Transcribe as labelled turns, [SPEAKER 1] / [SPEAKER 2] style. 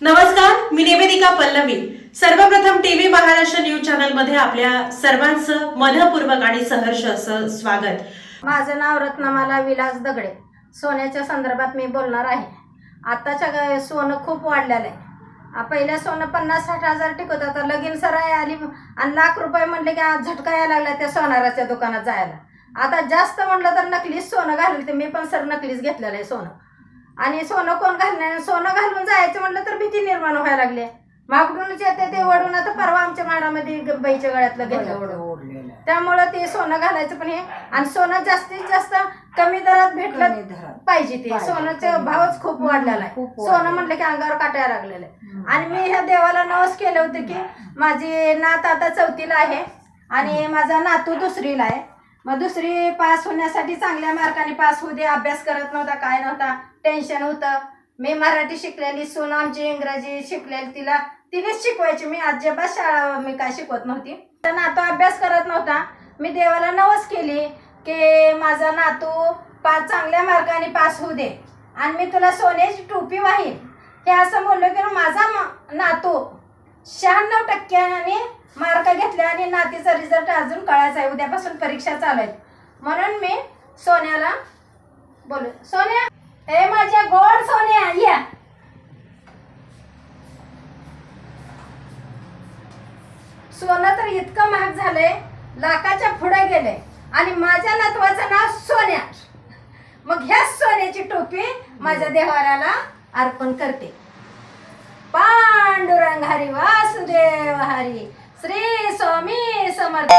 [SPEAKER 1] नमस्कार मी निवेदिका पल्लवी. सर्वप्रथम TV Maharashtra news चॅनलमध्ये आपल्या सर्वांचं मनपूर्वक आणि सहर्ष असं स्वागत.
[SPEAKER 2] माझं नाव रत्नमाला विलास दगडे. सोन्याच्या संदर्भात मी बोलणार आहे. आत्ताच्या ग- सोनं खूप वाढलेलं आहे. आ, पहिलं सोनं पन्नास साठ हजार टिकत होतं लगीन सराय आली आणि लाख रुपये म्हणले की आज झटका यायला लागला त्या सोनाराच्या दुकानात जायला. आता जास्त म्हणलं तर नकलीच सोनं घाललं मी पण सर नकलीच घेतलेलं आहे सोनं. आणि सोनं कोण घालणार? सोनं घालून जायचं म्हणलं तर भीती निर्माण व्हायला लागली. मागडूनच येते ते वडून आता परवा आमच्या माडामध्ये बाईच्या गळ्यातलं घेतलं त्यामुळं ते सोनं घालायचं पण हे. आणि सोनं जास्तीत जास्त कमी दरात भेटलं पाहिजे ते. सोन्याचा भावच खूप वाढलेला आहे. सोनं म्हटलं की अंगावर काटायला लागलेलं आहे. आणि मी ह्या देवाला नवस केलं होतं की माझी नात आता चौथीला आहे आणि माझा नातू दुसरीला आहे. मग दुसरी पास होण्यासाठी चांगल्या मार्काने पास होऊ दे अभ्यास करत नव्हता काय नव्हता टेन्शन होतं. मी मराठी शिकलेली सून आमची इंग्रजी शिकलेली तिला तिनेच शिकवायची. मी अजिबात शाळा मी काय शिकवत नव्हती. तर नातू अभ्यास करत नव्हता. मी देवाला नवस केली की माझा नातू पाच चांगल्या मार्गाने पास होऊ दे. आणि मी तुला सोन्याची टोपी वाहीन. हे असं बोललो की माझा म- नातू शहाण्णव टक्क्याने मार्क घेतले आणि नातीचा रिझल्ट अजून कळायचा आहे. उद्यापासून परीक्षा चालू आहेत. म्हणून मी सोन्याला बोलू. सोन्या! ए माझ्या गोड सोन्या! या! सोनं तर इतकं महाग झालंय लाखाच्या पुढे गेले आणि माझ्या नातवाचं नाव सोन्या! मग ह्या सोन्याची टोपी माझ्या देवाऱ्याला अर्पण करते. पांडुरंग हरी वासुदेव हरी. श्री स्वामी समर्थ.